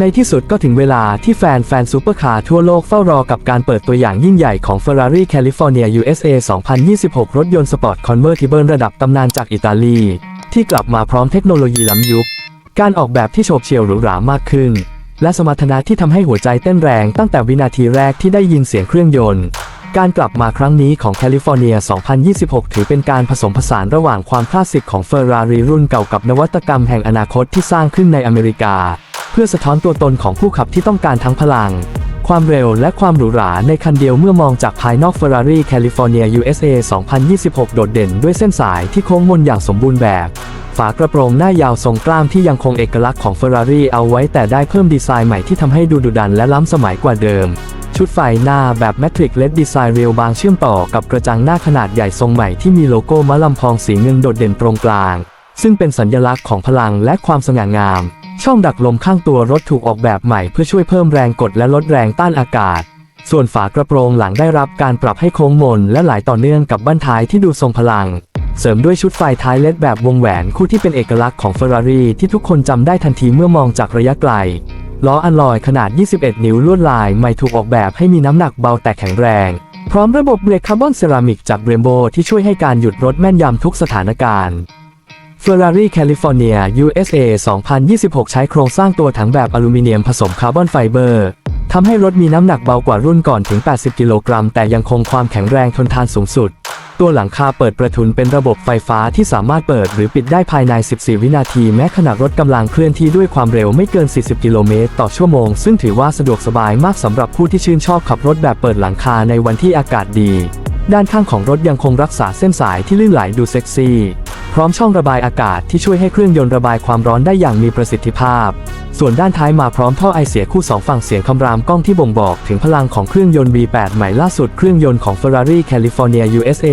ในที่สุดก็ถึงเวลาที่แฟนแฟนซูเปอร์คาร์ทั่วโลกเฝ้ารอกับการเปิดตัวอย่างยิ่งใหญ่ของ Ferrari California USA 2026 รถยนต์สปอร์ตคอนเวอร์ทิเบิลระดับตำนานจากอิตาลี ที่กลับมาพร้อมเทคโนโลยีล้ำยุค การออกแบบที่โฉบเฉี่ยวหรูหรามากขึ้น และสมรรถนะที่ทำให้หัวใจเต้นแรงตั้งแต่วินาทีแรกที่ได้ยินเสียงเครื่องยนต์ การกลับมาครั้งนี้ของแคลิฟอร์เนีย 2026 ถือเป็นการผสมผสานระหว่างความคลาสสิกของเฟอร์รารีรุ่นเก่ากับนวัตกรรมแห่งอนาคตที่สร้างขึ้นในอเมริกา เพื่อสะท้อนตัวตนของผู้ขับที่ต้องการทั้งพลัง ความเร็วและความหรูหราในคันเดียวเมื่อมองจากภายนอก Ferrari California USA 2026 โดดเด่นด้วยเส้นสายที่โค้งมนอย่างสมบูรณ์แบบ ฝากระโปรงหน้ายาวทรงกล้ามที่ยังคงเอกลักษณ์ของ Ferrari เอาไว้แต่ได้เพิ่มดีไซน์ใหม่ที่ทำให้ดูดุดันและล้ำสมัยกว่าเดิม ชุดไฟหน้าแบบ Matrix LED ดีไซน์เรียวบางเชื่อมต่อกับกระจังหน้าขนาดใหญ่ทรงใหม่ที่มีโลโก้มะลำพองสีเงินโดดเด่นตรงกลาง ซึ่งเป็นสัญลักษณ์ของพลังและความสง่างาม ช่องดักลมข้างตัวรถถูกออกแบบใหม่เพื่อช่วยเพิ่มแรงกดและลดแรงต้านอากาศ ส่วนฝากระโปรงหลังได้รับการปรับให้โค้งมนและไหลต่อเนื่องกับบั้นท้ายที่ดูทรงพลัง เสริมด้วยชุดไฟท้ายเลดแบบวงแหวนคู่ที่เป็นเอกลักษณ์ของ Ferrari ที่ทุกคนจำได้ทันทีเมื่อมองจากระยะไกล ล้ออัลลอยขนาด 21 นิ้วลวดลายใหม่ถูกออกแบบให้มีน้ำหนักเบาแต่แข็งแรง พร้อมระบบเบรกคาร์บอนเซรามิกจากเบรมโบที่ช่วยให้การหยุดรถแม่นยำทุกสถานการณ์ Ferrari California USA 2026 ใช้โครงสร้างตัวถังแบบอลูมิเนียมผสมคาร์บอนไฟเบอร์ทำให้รถมีน้ำหนักเบากว่ารุ่นก่อนถึง 80 กิโลกรัม แต่ยังคงความแข็งแรงทนทานสูงสุด ตัวหลังคาเปิดประทุนเป็นระบบไฟฟ้าที่สามารถเปิดหรือปิดได้ภายใน 14 วินาที แม้ขณะรถกำลังเคลื่อนที่ด้วยความเร็วไม่เกิน 40 กิโลเมตรต่อชั่วโมง ซึ่งถือว่าสะดวกสบายมากสำหรับผู้ที่ชื่นชอบขับรถแบบเปิดหลังคาในวันที่อากาศดี ด้านข้างของรถยังคงรักษาเส้นสายที่ลื่นไหลดูเซ็กซี่ พร้อมช่องระบายอากาศที่ช่วยให้เครื่องยนต์ระบายความร้อนได้อย่างมีประสิทธิภาพ ส่วนด้านท้ายมาพร้อมท่อไอเสียคู่สองฝั่งเสียงคำรามกล้องที่บ่งบอกถึงพลังของเครื่องยนต์ V8 ใหม่ล่าสุดเครื่องยนต์ของ Ferrari California USA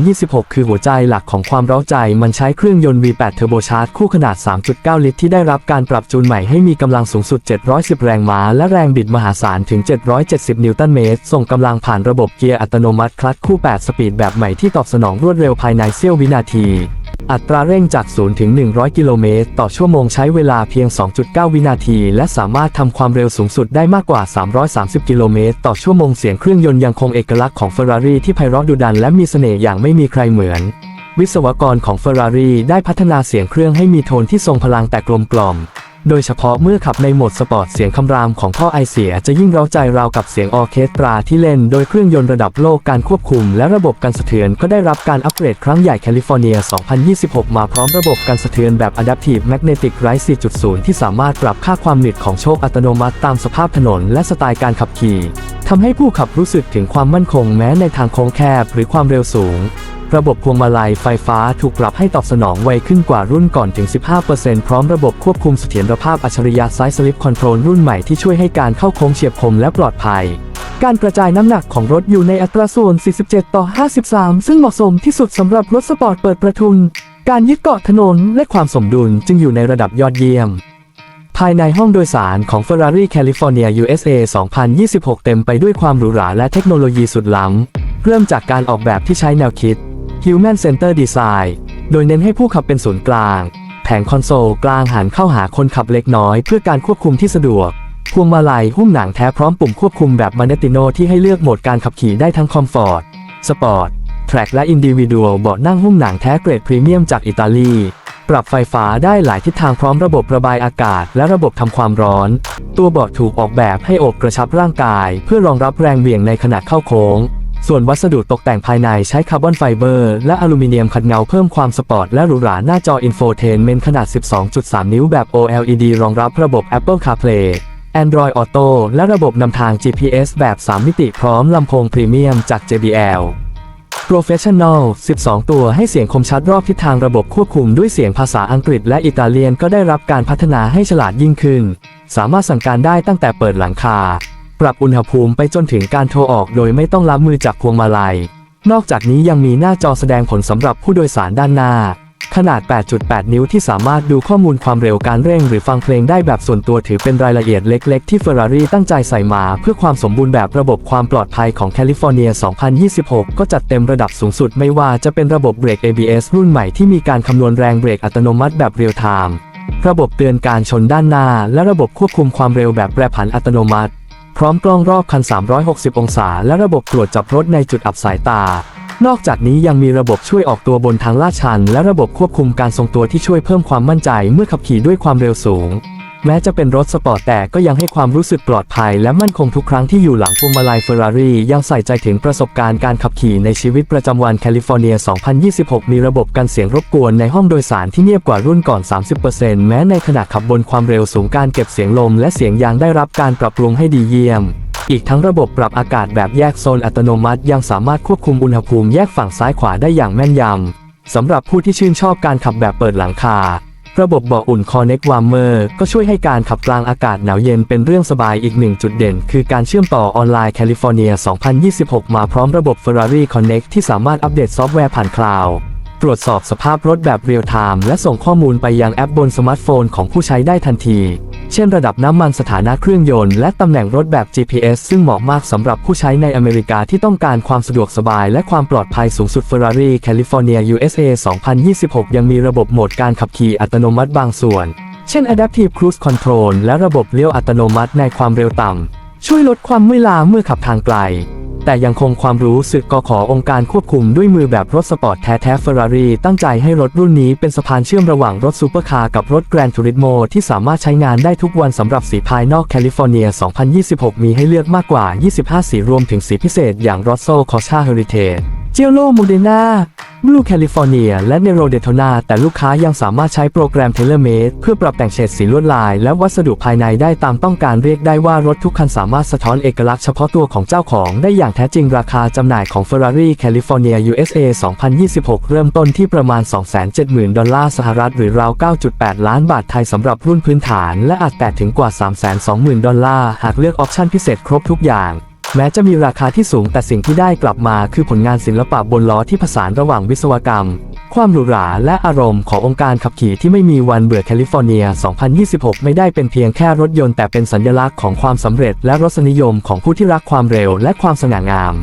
2026 คือหัวใจหลักของความเร้าใจ มันใช้เครื่องยนต์ V8 Turbo Charge คู่ขนาด 3.9 ลิตรที่ได้รับการปรับจูนใหม่ให้มีกำลังสูงสุด 710 แรงม้า และแรงบิดมหาศาลถึง 770 นิวตันเมตร ส่งกำลังผ่านระบบเกียร์อัตโนมัติคลัตช์คู่ 8 สปีดแบบใหม่ที่ตอบสนองรวดเร็วภายในเสี้ยววินาที อัตราเร่งจาก 0 ถึง 100 กิโลเมตร ต่อชั่วโมงใช้เวลาเพียง 2.9 วินาที และสามารถทำความเร็วสูงสุดได้มากกว่า 330 กิโลเมตร ต่อชั่วโมงเสียงเครื่องยนต์ยังคงเอกลักษณ์ของ Ferrari ที่ไพเราะดุดันและมีเสน่ห์อย่างไม่มีใครเหมือน วิศวกรของ Ferrari ได้พัฒนาเสียงเครื่องให้มีโทนที่ทรงพลังแต่กลมกล่อม โดยเฉพาะเมื่อขับในโหมดสปอร์ตเสียงคำรามของท่อไอเสียจะยิ่งเร้าใจราวกับเสียงออเคสตราที่เล่นโดยเครื่องยนต์ระดับโลกการควบคุมและระบบการสะเทือนก็ได้รับการอัปเกรดครั้งใหญ่แคลิฟอร์เนีย 2026 มาพร้อมระบบการสะเทือนแบบ Adaptive Magnetic Ride 4.0 ที่สามารถปรับค่าความหนืดของโชคอัตโนมัติตามสภาพถนนและสไตล์การขับขี่ทำให้ผู้ขับรู้สึกถึงความมั่นคงแม้ในทางโค้งแคบหรือความเร็วสูง ระบบพวงมาลัยไฟฟ้าถูกปรับให้ตอบสนองไวขึ้นกว่ารุ่นก่อนถึง 15%พร้อมระบบควบคุมเสถียรภาพอัจฉริยะ Side Slip Control รุ่นใหม่ที่ช่วยให้การเข้าโค้งเฉียบคมและปลอดภัย การกระจายน้ำหนักของรถอยู่ในอัตราส่วน 47 ต่อ 53 ซึ่งเหมาะสมที่สุดสำหรับรถสปอร์ตเปิดประทุน การยึดเกาะถนนและความสมดุลจึงอยู่ในระดับยอดเยี่ยมภายในห้องโดยสารของ Ferrari California USA 2026 เต็มไปด้วยความหรูหราและเทคโนโลยีสุดล้ำ เริ่มจากการออกแบบที่ใช้แนวคิด Human Center Design โดยเน้นให้ผู้ขับเป็นศูนย์กลาง แผงคอนโซลกลางหันเข้าหาคนขับเล็กน้อย เพื่อการควบคุมที่สะดวก พวงมาลัยหุ้มหนังแท้พร้อมปุ่มควบคุมแบบมาเนติโนที่ให้เลือกโหมดการขับขี่ได้ทั้งคอมฟอร์ต สปอร์ต แทร็กและอินดิวิด a l เบาะนั่งหุ้มหนังแท้เกรดพรีเมียมจากอิตาลี ปรับไฟฟ้าได้หลายทิศทางพร้อมระบบระบายอากาศ และระบบทำความร้อน ตัวเบาะถูกออกแบบให้อบกระชับร่างกาย เพื่อรองรับแรงเหวี่ยงในขณะเข้าโค้ง ส่วนวัสดุตกแต่งภายในใช้คาร์บอนไฟเบอร์และอลูมิเนียมขัดเงาเพิ่มความสปอร์ตและหรูหราหน้าจออินโฟเทนเมนต์ขนาด 12.3 นิ้วแบบ OLED รองรับระบบ Apple CarPlay Android Auto และระบบนำทาง GPS แบบ 3 มิติพร้อมลำโพงพรีเมียมจาก JBL Professional 12 ตัวให้เสียงคมชัดรอบทิศทางระบบควบคุมด้วยเสียงภาษาอังกฤษและอิตาเลียนก็ได้รับการพัฒนาให้ฉลาดยิ่งขึ้น สามารถสั่งการได้ตั้งแต่เปิดหลังคา ปรับอุณหภูมิไปจนถึงการโทรออกโดยไม่ต้องรับมือจากพวงมาลัย นอกจากนี้ยังมีหน้าจอแสดงผลสำหรับผู้โดยสารด้านหน้า ขนาด 8.8 นิ้วที่สามารถดูข้อมูลความเร็วการเร่งหรือฟังเพลงได้แบบส่วนตัวถือเป็นรายละเอียดเล็กๆ ที่ Ferrari ตั้งใจใส่มาเพื่อความสมบูรณ์แบบระบบความปลอดภัยของแคลิฟอร์เนีย 2026 ก็จัดเต็มระดับสูงสุดไม่ว่าจะเป็นระบบเบรก ABS รุ่นใหม่ที่มีการคำนวณแรงเบรกอัตโนมัติแบบเรียลไทม์ระบบเตือนการชนด้านหน้า และระบบควบคุมความเร็วแบบแปรผันอัตโนมัติ พร้อมกล้องรอบคัน 360 องศา และระบบตรวจจับรถในจุดอับสายตา นอกจากนี้ยังมีระบบช่วยออกตัวบนทางลาดชัน และระบบควบคุมการทรงตัวที่ช่วยเพิ่มความมั่นใจเมื่อขับขี่ด้วยความเร็วสูง แม้จะเป็นรถสปอร์ตแต่ก็ยังให้ความรู้สึกปลอดภัยและมั่นคงทุกครั้งที่อยู่หลังพวงมาลัยเฟอร์รารี่ยังใส่ใจถึงประสบการณ์การขับขี่ในชีวิตประจำวันแคลิฟอร์เนีย 2026 มีระบบกันเสียงรบกวนในห้องโดยสารที่เงียบกว่ารุ่นก่อน 30%แม้ในขณะขับบนความเร็วสูงการเก็บเสียงลมและเสียงยางได้รับการปรับปรุงให้ดีเยี่ยมอีกทั้งระบบปรับอากาศแบบแยกโซนอัตโนมัติ ยังสามารถควบคุมอุณหภูมิแยกฝั่งซ้ายขวาได้อย่างแม่นยำสำหรับผู้ที่ชื่นชอบการขับแบบเปิดหลังคา ระบบบ่ออุ่น Connect Warmer ก็ช่วยให้การขับกลางอากาศหนาวเย็นเป็นเรื่องสบายอีกหนึ่งจุดเด่น คือการเชื่อมต่อออนไลน์แคลิฟอร์เนีย 2026 มาพร้อมระบบ Ferrari Connect ที่สามารถอัปเดตซอฟต์แวร์ผ่านคลาวด์ตรวจสอบสภาพรถแบบเรียลไทม์และส่งข้อมูลไปยังแอปบนสมาร์ทโฟนของผู้ใช้ได้ทันที เช่นระดับน้ำมันสถานะเครื่องยนต์และตำแหน่งรถแบบ GPS ซึ่งเหมาะมากสำหรับผู้ใช้ในอเมริกาที่ต้องการความสะดวกสบายและความปลอดภัยสูงสุด Ferrari California USA 2026 ยังมีระบบโหมดการขับขี่อัตโนมัติบางส่วน เช่น Adaptive Cruise Control และระบบเลี้ยวอัตโนมัติในความเร็วต่ำช่วยลดความเมื่อยล้าเมื่อขับทางไกล แต่ยังคงความรู้สึกกขอองค์การควบคุมด้วยมือแบบรถสปอร์ตแท้ๆ Ferrari ตั้งใจให้รถรุ่นนี้เป็นสะพานเชื่อมระหว่างรถซูเปอร์คาร์กับรถ Gran Turismo ที่สามารถใช้งานได้ทุกวันสำหรับสีภายนอกแคลิฟอร์เนีย 2026 มีให้เลือกมากกว่า 25 สีรวมถึงสีพิเศษอย่างรอสโซคอชาเฮอริเทจ จลโ o โมเดนา Blue California และ Nero Daytona แต่ลูกค้ายังสามารถใช้โปรแกรม Tailor Made เพื่อปรับแต่งเฉดสีลวดลาย และวัสดุภายในได้ตามต้องการเรียกได้ว่ารถทุกคันสามารถสะท้อนเอกลักษณ์เฉพาะตัวของเจ้าของได้อย่างแท้จริงราคาจำหน่ายของ Ferrari California USA 2026 เริ่มต้นที่ประมาณ 270,000 ดอลลาร์สหรัฐหรือราว 9.8 ล้านบาทไทยสำหรับรุ่นพื้นฐาน และอาจแตะถึงกว่า 320,000 ดอลลาร์หากเลือกออปชั่นพิเศษครบทุกอย่าง แม้จะมีราคาที่สูงแต่สิ่งที่ได้กลับมาคือผลงานศิลปะบนล้อที่ผสานระหว่างวิศวกรรม ความหรูหราและอารมณ์ขององค์การขับขี่ที่ไม่มีวันเบื่อแคลิฟอร์เนีย 2026 ไม่ได้เป็นเพียงแค่รถยนต์แต่เป็นสัญลักษณ์ของความสำเร็จและรสนิยมของผู้ที่รักความเร็วและความสง่างาม